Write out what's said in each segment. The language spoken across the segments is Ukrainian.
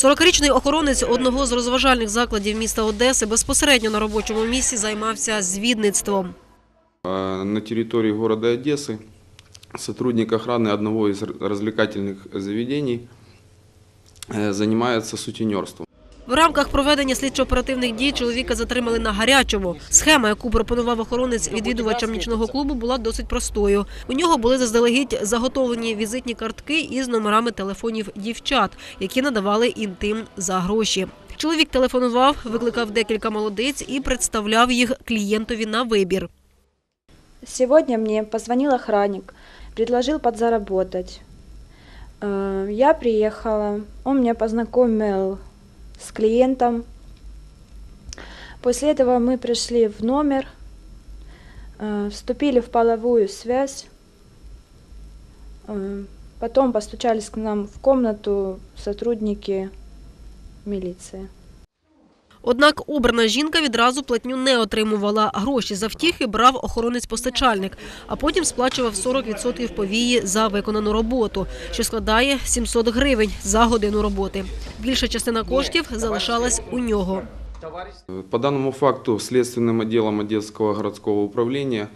40-річний охоронець одного з розважальних закладів міста Одеси безпосередньо на робочому місці займався звідництвом. А, На территории города Одессы сотрудник охраны одного из р- развлекательных заведений э, занимается сутенерством. В рамках проведення слідчо-оперативних дій чоловіка затримали на гарячому. Схема, яку пропонував охоронець відвідувачам нічного клубу, була досить простою. У нього були заздалегідь заготовлені візитні картки із номерами телефонів дівчат, які надавали інтим за гроші. Чоловік телефонував, викликав декілька молодиць і представляв їх клієнтові на вибір. Сегодня мне позвонил охранник, предложил подзаработать. Э, Я приехала, он меня познакомил с клиентом. После этого мы пришли в номер, э, вступили в половую связь. Э, Потом постучались к нам в комнату сотрудники милиции. Однак обрана жінка відразу платню не отримувала. Гроші за втіхи брав охоронець-постачальник, а потім сплачував 40% повії за виконану роботу, що складає 700 гривень за годину роботи. Більша частина коштів залишалась у нього. По даному факту слідственним відділом Одеського городського управления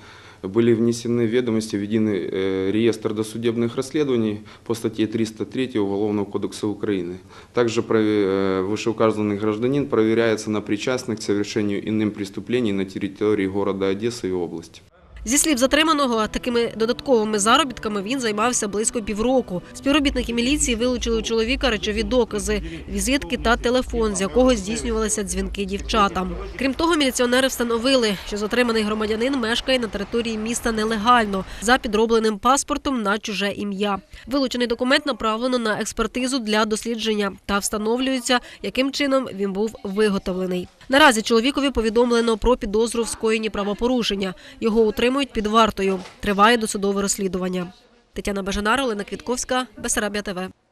были внесены ведомости, введены э, реестр досудебных расследований по статье 303 Уголовного кодекса Украины. Также прове- э, вышеуказанный гражданин проверяется на причастность к совершению иным преступлений на территории города Одессы и области. Зі слів затриманого, такими додатковими заробітками він займався близько півроку. Співробітники міліції вилучили у чоловіка речові докази, візитки та телефон, з якого здійснювалися дзвінки дівчатам. Крім того, міліціонери встановили, що затриманий громадянин мешкає на території міста нелегально за підробленим паспортом на чуже ім'я. Вилучений документ направлено на експертизу для дослідження та встановлюється, яким чином він був виготовлений. Наразі чоловікові повідомлено про підозру в скоєнні правопорушення. Його утримують під вартою. Триває досудове розслідування. Тетяна Бажанар, Олена Квітковська, Бесарабія ТВ.